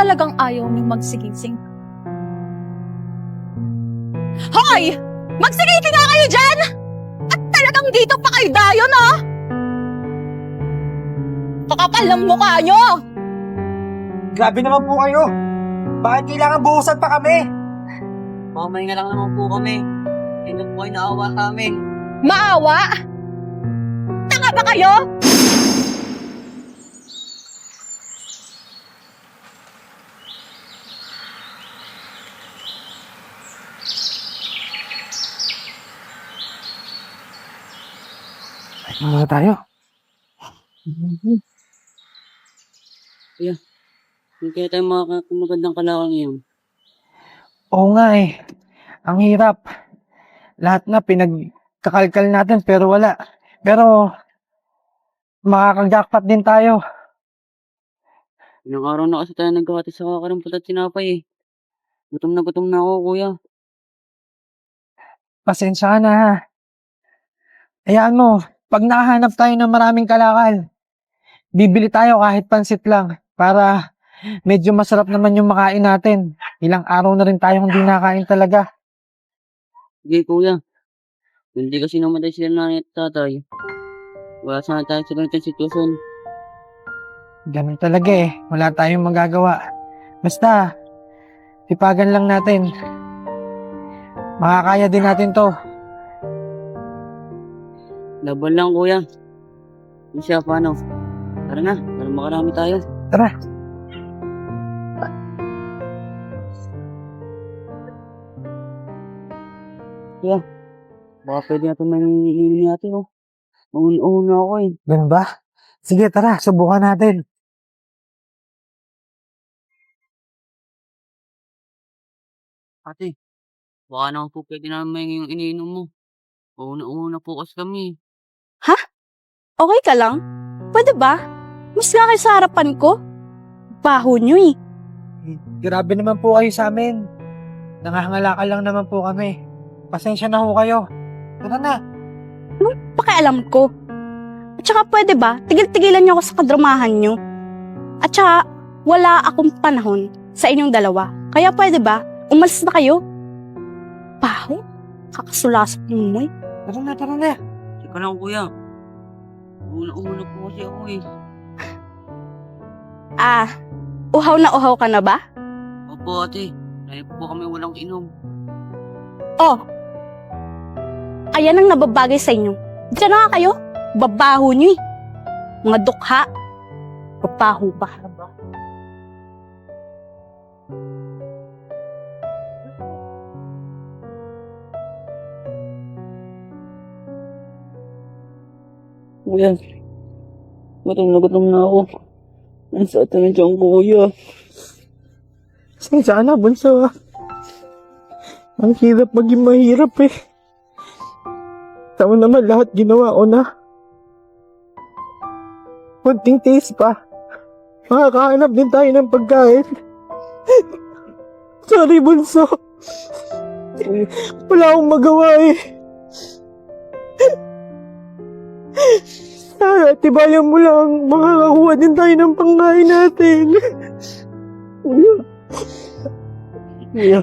talagang ayaw niyong magsigising. Hoy! Magsigising nga kayo dyan! At talagang dito pa kayo dayo, no? Kakapal ng mukha niyo! Grabe naman po kayo. Bakit kailangan buhusan pa kami? Mamay nga lang naman po kami. Hindi po kayo naawa sa amin. Maawa? Tanga ba kayo? Ano na tayo? Hindi kaya tayo makakagandang kalawang ngayon. Oo nga eh. Ang hirap. Lahat na pinagkakalkal natin pero wala. Pero makakajackpot din tayo. Ilang araw na kasi tayo nagkakati sa kakarampot at sinapay eh. Gutom na gutom na ako, kuya. Pasensya na ha. Hayaan mo, pag nakahanap tayo ng maraming kalakal, bibili tayo kahit pansit lang para medyo masarap naman yung makain natin. Ilang araw na rin tayong hindi nakain talaga. Sige, kuya. Hindi kasi namatay sila nanay at tatay. Wala sana tayo sa ganitong sitwasyon. Ganun talaga eh. Wala tayong magagawa. Basta, tipagan lang natin. Makakaya din natin to. Laban lang, kuya. Hindi siya, paano? Tara na, para makarami tayo. Tara. Baka pwede natin manininig natin, oh. Mauna-una ako eh. Ganun ba? Sige, tara. Subukan natin. Ate, baka naman po pwede namin may yung iniinom mo. Mauna-una po kasi kami. Okay ka lang? Pwede ba? Mas nga kayo sa harapan ko. Baho nyo eh. Grabe naman po kayo sa amin. Nangangalakal lang naman po kami. Pasensya na ho kayo. Tara na. Pakialam ko. At saka pwede ba, tigil-tigilan nyo ako sa kadramahan nyo. At saka, wala akong panahon sa inyong dalawa. Kaya pwede ba, umalis na kayo? Baho? Kakasulasok mo eh. Tara na, tara na. Teka lang, kuya. Mauna-una po kasi ako eh. Ah, uhaw na uhaw ka na ba? Opo, ate. Dahil po kami walang inom. Oh, ayan ang nababagay sa inyo. Diyan na nga kayo. Babaho nyo eh. Mga dukha. Babaho pa. Kuya, gutom na gutom na ako. Nasa atin na dyan, kuya. Pasensya na, bunso. Ang hirap maging mahirap eh. Tama naman lahat ginawa ko na. Kunting taste pa. Makakahanap din tayo ng pagkain. Sorry, bunso. Wala akong magawa eh. Sana, tibayan mo lang. Makakakuha din tayo ng pangkain natin. Kuya,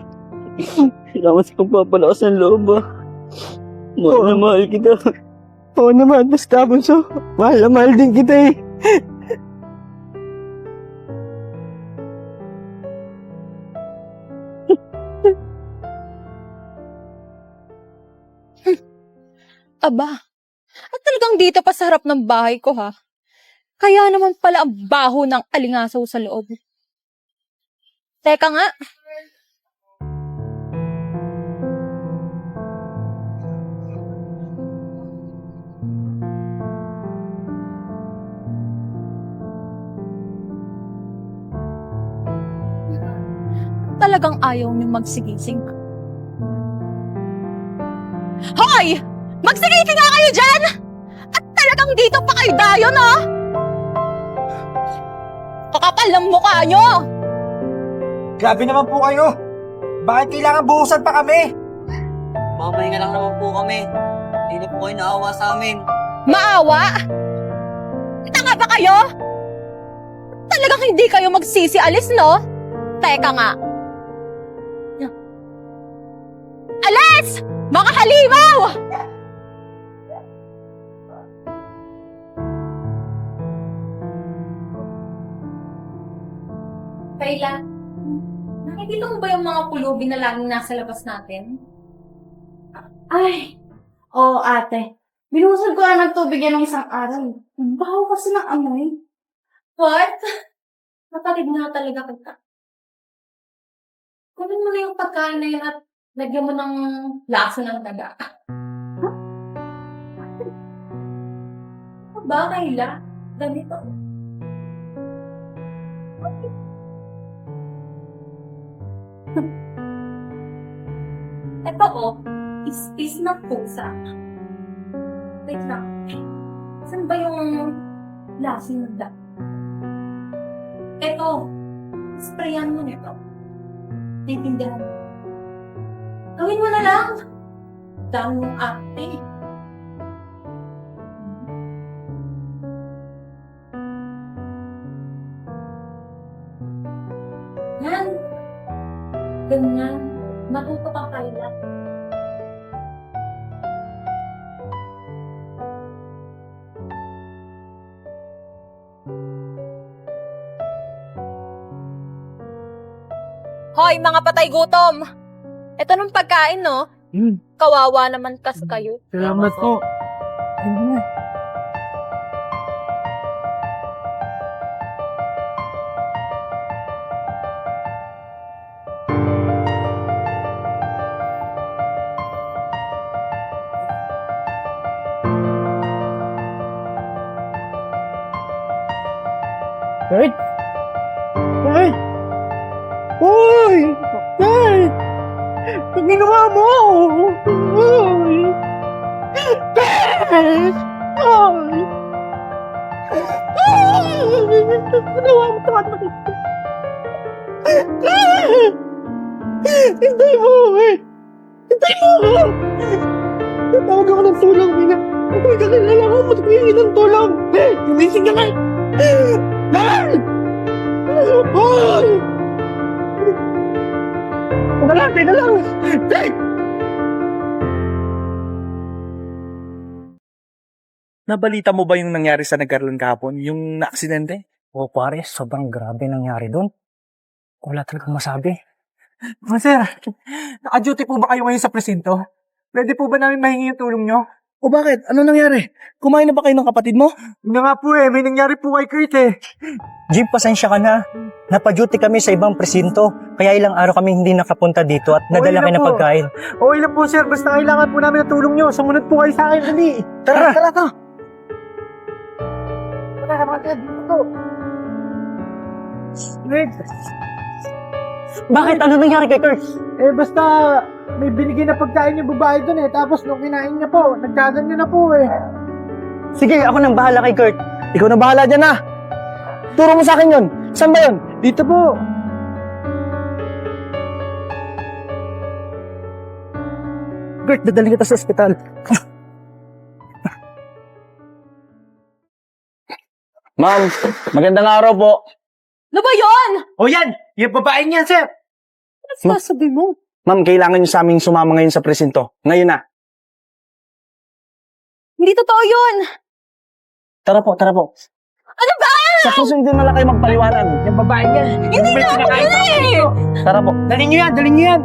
salamat sa pagpapalakas ng loob ah. Mahal na mahal kita. Oo naman, basta bunso. Mahal na mahal din kita eh. Aba, at talagang dito pa sa harap ng bahay ko ha. Kaya naman pala ang baho ng alingasaw sa loob. Teka nga. Talagang ayaw niyong magsigising. Hoy! Magsigising nga kayo dyan! Talagang dito pa kayo dayo, no? Kakapal ng mukha nyo! Grabe naman po kayo. Bakit kailangan buhusan pa kami? Mamay nga lang naman po kami. Hindi na po kayo naawa sa amin. Maawa? Tanga ba kayo? Talagang hindi kayo magsisi alis, no? Teka nga. Alis! Mga halimaw! Kayla, nakikita mo ba yung mga pulubi na laging nasa labas natin? Ay, oo ate. Binuhusan ko lang ng tubig yan ng isang araw. Ang baho kasi ng amoy. What? Napatid nga talaga kita. Kunin mo na yung pagkain na yun at lagyan mo ng lasa ng daga. Ano ba, Kayla? Ganito. Ito oh, is-is ng pusa. Wait lang. Saan ba yung lasa ng daga? Eto, sprayan mo nito. Naiintindihan mo. Gawin mo na lang. Dami mong ate. Hoy, mga patay gutom! Ito nung pagkain, no? Hmm, Kawawa naman kas kayo. salamat po. Ayun na. Hey! Ginawa mo! Uy! Ay! Ay! Ginawa mo ito ano Hintay mo! eh! Hintay mo! Tatawag ako ng tulong, Mina. Kung kakilala ko, matibigyan ng tulong. Gumising ka na! Dahil! Hoy! Lang, teka lang! Nabalita mo ba yung nangyari sa nagkaroon kahapon? Yung na-aksidente? Oo pare, sobrang grabe nangyari doon. Wala talagang masabi. Oh, sir, naka-duty po ba kayo ngayon sa presinto? Pwede po ba namin mahingi yung tulong nyo? O bakit? Ano nangyari? Kumain na ba kayo ng kapatid mo? Yun na nga po eh, may nangyari po kay Kurt eh. Jim, pasensya ka na. Napaduty kami sa ibang presinto. Kaya ilang araw kami hindi nakapunta dito at nadala kayo na pagkain. Okay lang po sir, basta kailangan po namin ng tulong nyo. Sumunod po kayo sa akin, dali. Tara, tara, tara. Tara, mga dito to. Wait, Bakit? Ano nangyari kay Kurt? eh basta may binigay na pagkain yung babae dun eh. Tapos nung kinain niya po, nagkaganyan na po eh. Sige, ako nang bahala kay Kurt. Ikaw na bahala dyan ah! Turo mo sa akin yun! Saan ba yun? Dito po. Kurt, dadaling kita sa ospital. Ma'am, magandang araw po. Ano ba yun? O yan, yung babae niyan sir. Ma- Sabi mo. Ma'am, kailangan nyo sa aming sumama ngayon sa presinto. Ngayon na. Hindi totoo yun. Tara po, tara po. Ano ba? Sa susunod din na lang kayo magpaliwanag. Yung babae niyan. Hindi na ako na eh. Tara po. Dalhin niyo yan, dalhin niyo yan.